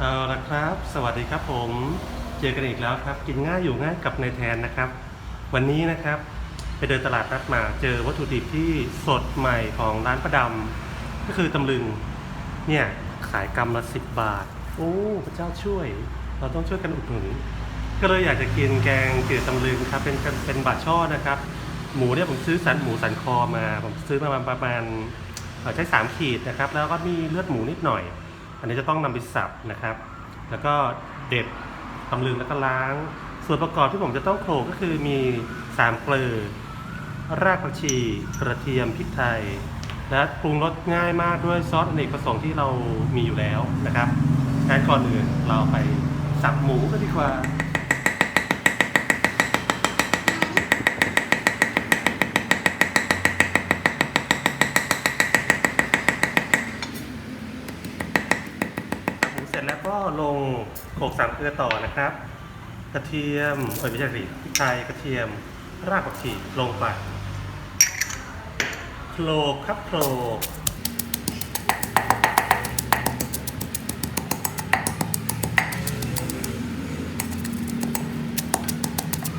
เอาละครับ สวัสดีครับผมเจอกันอีกแล้วครับ กินง่ายอยู่ง่ายกับนายแทนนะครับ วันนี้นะครับไปเดินตลาดนัดมาเจอวัตถุดิบที่สดใหม่ของร้านประดำก็คือตำลึงเนี่ยขายกำละสิบบาท โอ้พระเจ้าช่วย เราต้องช่วยกันอุดหนุนก็เลยอยากจะกินแกงจืดตำลึงครับเป็นเป็นบาช่อนะครับ หมูเนี่ยผมซื้อสันหมูสันคอมา ผมซื้อมาประมาณใช้สามขีดนะครับ แล้วก็มีเลือดหมูนิดหน่อย อันนี้จะต้องนำไปสับนะครับ แล้วก็เด็ดตำลึงแล้วก็ล้าง ส่วนประกอบที่ผมจะต้องโขลกก็คือมีสามเกลือรากผักชี กระเทียมพริกไทย และปรุงรสง่ายมากด้วยซอสอเนกประสงค์ที่เรามีอยู่แล้วนะครับงั้นก่อนอื่นเราไปสับหมูกันดีกว่า หมูเสร็จแล้ว ก็ลงโขลกสามเกลือต่อนะครับ กระเทียมเอ้ยไม่ใช่สิพริกไทยกระเทียมรากผักชีลงไปโขลกครับโขลก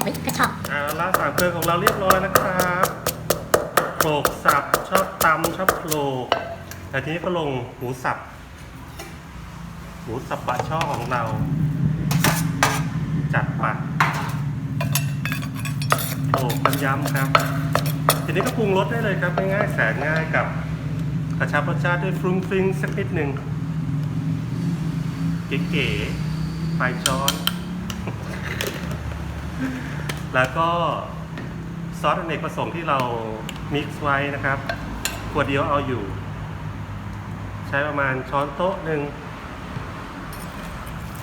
เฮ้ยกระชอกเอาละสามเกลือของเราเรียบร้อยนะครับโขลกสับชอบตำชอบโขลกแต่ทีนี้ก็ลงหมูสับ หมูสับบะช่อของเรา จัดไปโขลกมันย้ำครับ ทีนี้ก็ปรุงรสได้เลยครับง่ายๆแสนง่ายกับกระชับรสชาติด้วยฟรุ้งฟริ้งสักนิดหนึ่งเก๋ๆปลายช้อน แล้วก็ซอสอเนกประสงค์ที่เรามิกซ์ไว้นะครับขวดเดียวเอาอยู่ ใช้ประมาณช้อนโต๊ะหนึ่ง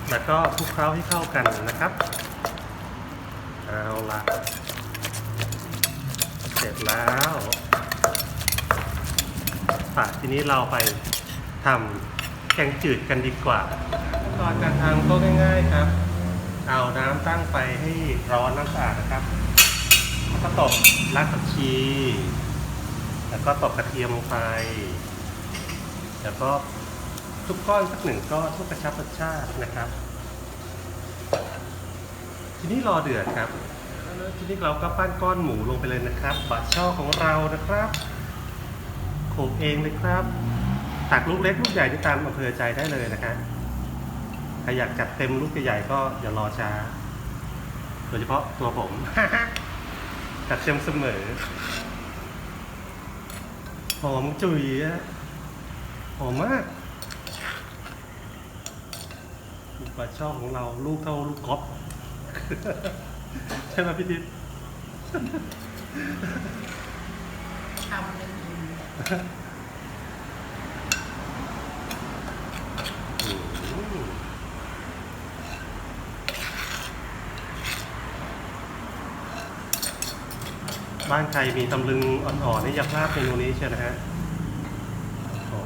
แล้วก็คลุกเคล้าให้เข้ากันนะครับ เอาละเสร็จแล้วป่ะทีนี้เราไปทำแกงจืดกันดีกว่าตอนการทำก็ง่าย ๆครับ เอาน้ำตั้งไฟให้ร้อนน้ำสะอาดนะครับแล้วก็ตบรากผักชี แล้วก็ตบกระเทียมลงไป แล้วก็ ทุกก้อนสักหนึ่งก้อนเพื่อกระชับรสชาตินะครับ ทีนี้รอเดือดครับแล้วทีนี้เราก็ปั้นก้อนหมูลงไปเลยนะครับบะช่อของเรานะครับโขกเองเลยครับตักลูกเล็กลูกใหญ่ที่ตามอำเภอใจได้เลยนะครับใครอยากจัดเต็มลูกใหญ่ๆก็อย่ารอช้า โดยเฉพาะตัวผมจัดเต็มเสมอหอมจุ๋ยหอมมากลูก ปลาช่องของเราลูกเท่าลูกกอล์ฟใช่ไหมพี่ทิพย์ทำเป็นอืมบ้านใครมีตำลึงอ่อนๆนี่อย่าพลาดเมนูนี้เชียวนะฮะโอ้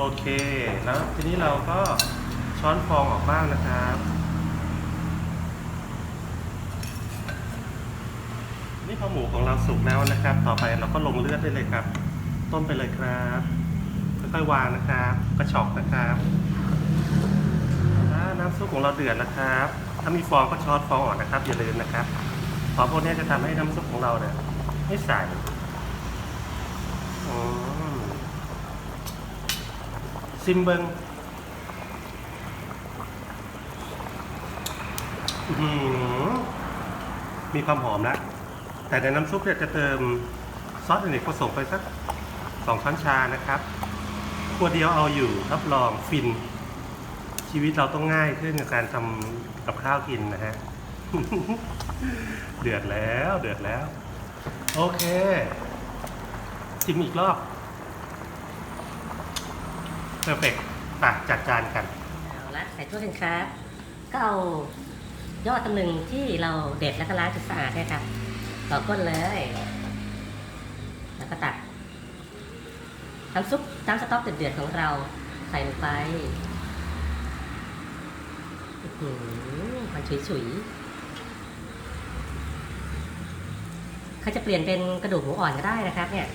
โอเค แล้วทีนี้เราก็ช้อนฟองออกบ้างนะครับนี่พอหมูของเราสุกแล้วนะครับ ต่อไปเราก็ลงเลือดได้เลยครับ ต้มไปเลยครับค่อยๆวางนะครับ กระชอกนะครับน้ำซุปของเราเดือดนะครับ ถ้ามีฟองก็ช้อนฟองออกนะครับ อย่าลืมนะครับเพราะพวกนี้จะทำให้น้ำซุปของเราเนี่ยไม่ใสอืม ซิมเบิงมีความหอมแล้วแต่ในน้ำซุปเนี่ยจะเติมซอสอเนกประสงค์ไปสักสองช้อนชานะครับขวดเดียวเอาอยู่รับรองฟิน ชีวิตเราต้องง่ายขึ้นกับการทำกับข้าวกินนะฮะ เดือดแล้วเดือดแล้ว โอเคชิมอีกรอบ เพอร์เฟกต์ตักจัดจานกัน เอาละใส่ถ้วยกันครับ ก็เอายอดตำลึงที่เราเด็ดแล้วก็ล้างจนสะอาดเนี่ยครับต่อก้นเลย แล้วก็ตักน้ำซุปน้ำสต๊อกเดือดๆของเราใส่ลงไปอื้อหือมันฉุยๆใครจะเปลี่ยนเป็นกระดูกหมูอ่อนก็ได้นะครับ เนี่ย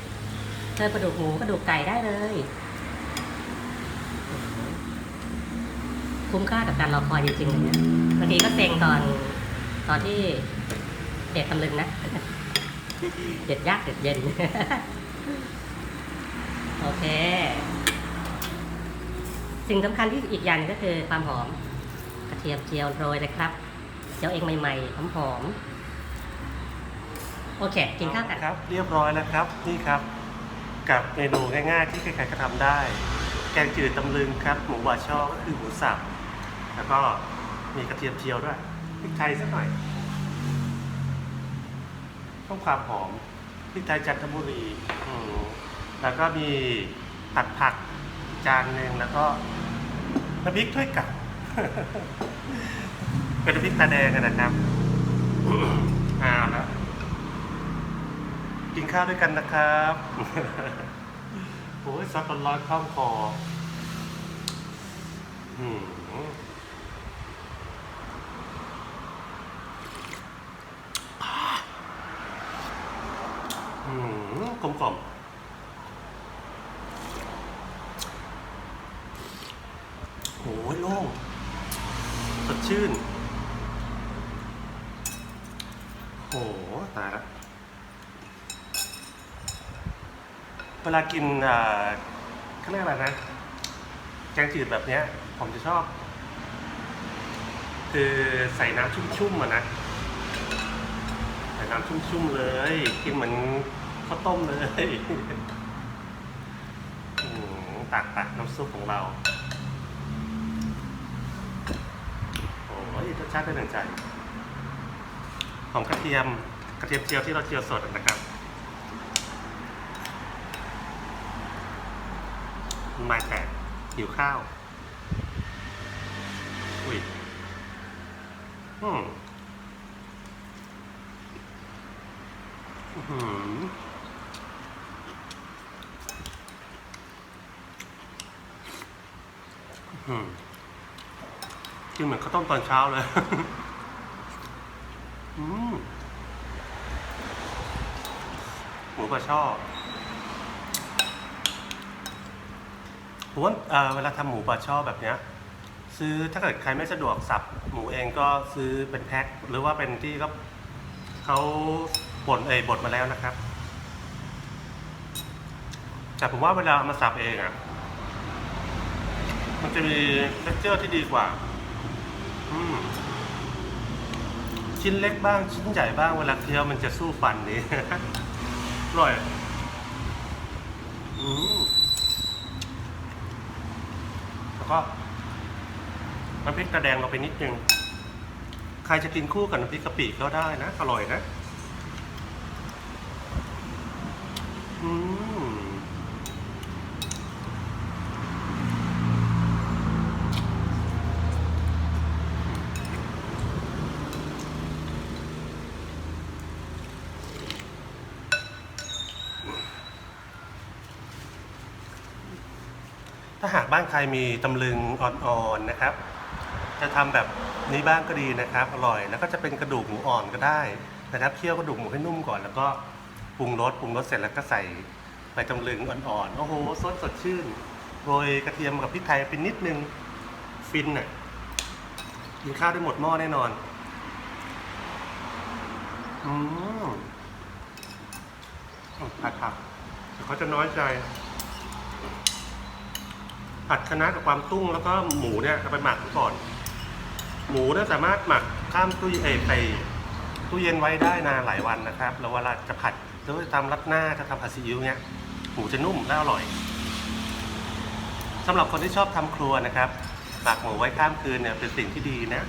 เจอกระดูกหมูกระดูกไก่ได้เลยอื้อหือ คุ้มค่ากับการรอคอยจริงๆเลยเนี่ยบางทีก็เซ็งตอนตอนที่เด็ดตำลึงนะเด็ดยากเด็ดเย็น โอเค สิ่งสำคัญที่อีกอย่างนึงก็คือความหอมกระเทียมเจียวโรยเลยครับเจียวเองใหม่ๆหอมๆโอเค กินข้าวกัน ครับเรียบร้อยแล้วครับ นี่ครับ กับเมนูง่ายๆที่ใครๆก็ทำได้ แกงจืดตำลึงครับ หมูบาช่อก็คือหมูสับ แล้วก็มีกระเทียมเจียวด้วยพริกไทยสักหน่อยต้องความหอมพริกไทยจันทบุรีอืมแล้วก็มีผัดผักจานหนึ่งแล้วก็น้ำพริกถ้วยกับ เป็นน้ำพริกตาแดงอะนะครับอ่าแล้วกินข้าวด้วยกันนะครับโอ้ยซอสร้อนๆข้ามคออืมอืม กลมกล่อมโอ้ยโล่งสดชื่นโอ้ตายละเวลากินอ่าเขาเรียกอะไรนะ แกงจืดแบบเนี้ย ผมจะชอบ คือใส่น้ำชุ่มๆอะนะ ใส่น้ำชุ่มๆเลย กินเหมือน ข้าวต้มเลยตักตักน้ำซุปของเรา โอ้ยรสชาติได้ดังใจหอมกระเทียมกระเทียมเจียวที่เราเจียวสดนะครับม้แตกหิวข้าว อุ้ยอืมอื้อหืออื้อหือ กินเหมือนข้าวต้มตอนเช้าเลยอืมหมูปลาช่อผมว่าเอ่อเวลาทำหมูปลาช่อแบบเนี้ย ซื้อถ้าเกิดใครไม่สะดวกสับ หมูเองก็ซื้อเป็นแพ็คหรือว่าเป็นที่ก็เขาบดเอยบดมาแล้วนะครับ แต่ผมว่าเวลาเอามาสับเองอะ่ะมัน จะมีเท็กเจอร์ที่ดีกว่า อืมชิ้นเล็กบ้าง ชิ้นใหญ่บ้างเวลาเคี้ยวมันจะสู้ฟันนี้อร่อยอืมแล้วก็น้ำพริกตาแดงเราไปนิดนึง ใครจะกินคู่กับน้ำพริกกะปิก็ได้นะ อร่อยนะ อืม ถ้าหากบ้านใครมีตำลึงอ่อนๆนะครับ จะทำแบบนี้บ้างก็ดีนะครับ อร่อย แล้วก็จะเป็นกระดูกหมูอ่อนก็ได้นะครับเคี่ยวกระดูกหมูให้นุ่มก่อน แล้วก็ปรุงรสปรุงรสเสร็จแล้วก็ใส่ใบตำลึงอ่อนๆโอ้โหสดสดชื่นโรยกระเทียมกับพริกไทยเป็นนิดนึงฟินน่ะกินข้าวได้หมดหม้อแน่นอนอืมอืมผัดผักเขาจะน้อยใจ ผัดคะน้ากับความตุ้งแล้วก็หมูเนี่ยเอาไปหมักก่อน หมูเนี่ยสามารถหมักข้ามตู้เอไปตู้เย็นไว้ได้นานหลายวันนะครับ แล้วเวลาจะผัดหรือว่าจะทำรัดหน้าจะทำผัดซีอิ๊วเนี่ยหมูจะนุ่มและอร่อยสำหรับคนที่ชอบทำครัวนะครับหมักหมูไว้ข้ามคืนเนี่ยเป็นสิ่งที่ดีนะ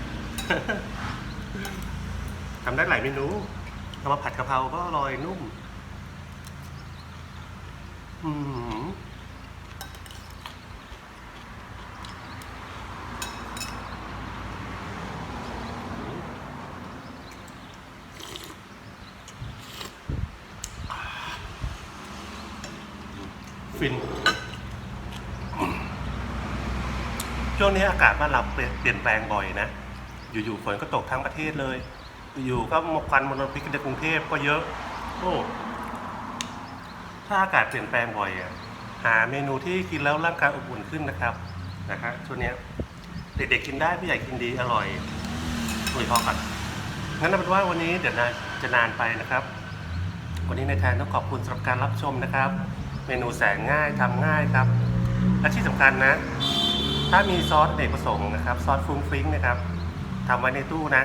ทำได้หลายเมนูเอามาผัดกะเพราก็อร่อยนุ่ม อืม ฟิน ช่วงนี้อากาศบ้านเราเปลี่ยนแปลงบ่อยนะ อยู่ๆฝนก็ตกทั้งประเทศเลย อยู่ๆก็มกควันมลพิษในกรุงเทพก็เยอะ โอ้ ถ้าอากาศเปลี่ยนแปลงบ่อยอะหาเมนูที่กินแล้วร่างกายอบอุ่นขึ้นนะครับนะฮะช่วงนี้เด็กๆกินได้ผู้ใหญ่กินดีอร่อยคุยพอกันงั้นเอาเป็นว่าวันนี้เดี๋ยวนานจะนานไปนะครับ วันนี้ในายแทนต้องขอบคุณสำหรับการรับชมนะครับ เมนูแสนง่ายทำง่ายครับ และที่สำคัญนะ ถ้ามีซอสอเนกประสงค์นะครับ ซอสฟุ้งฟิ้งนะครับทำไว้ในตู้นะ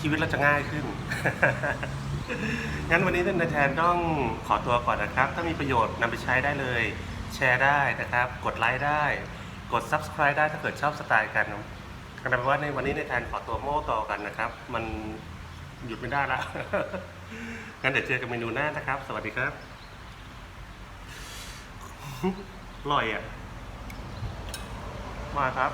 ชีวิตเราจะง่ายขึ้น งั้นวันนี้นายแทนต้องขอตัวก่อนนะครับ ถ้ามีประโยชน์นำไปใช้ได้เลย แชร์ได้นะครับ กดไลค์ได้ กด subscribe ได้ถ้าเกิดชอบสไตล์กันก็แปลว่าในวันนี้นายแทนขอตัวโม่ต่อกันนะครับ มันหยุดไม่ได้ละงั้นเดี๋ยวเจอกันเมนูหน้านะครับ สวัสดีครับ อร่อยอะ มาครับ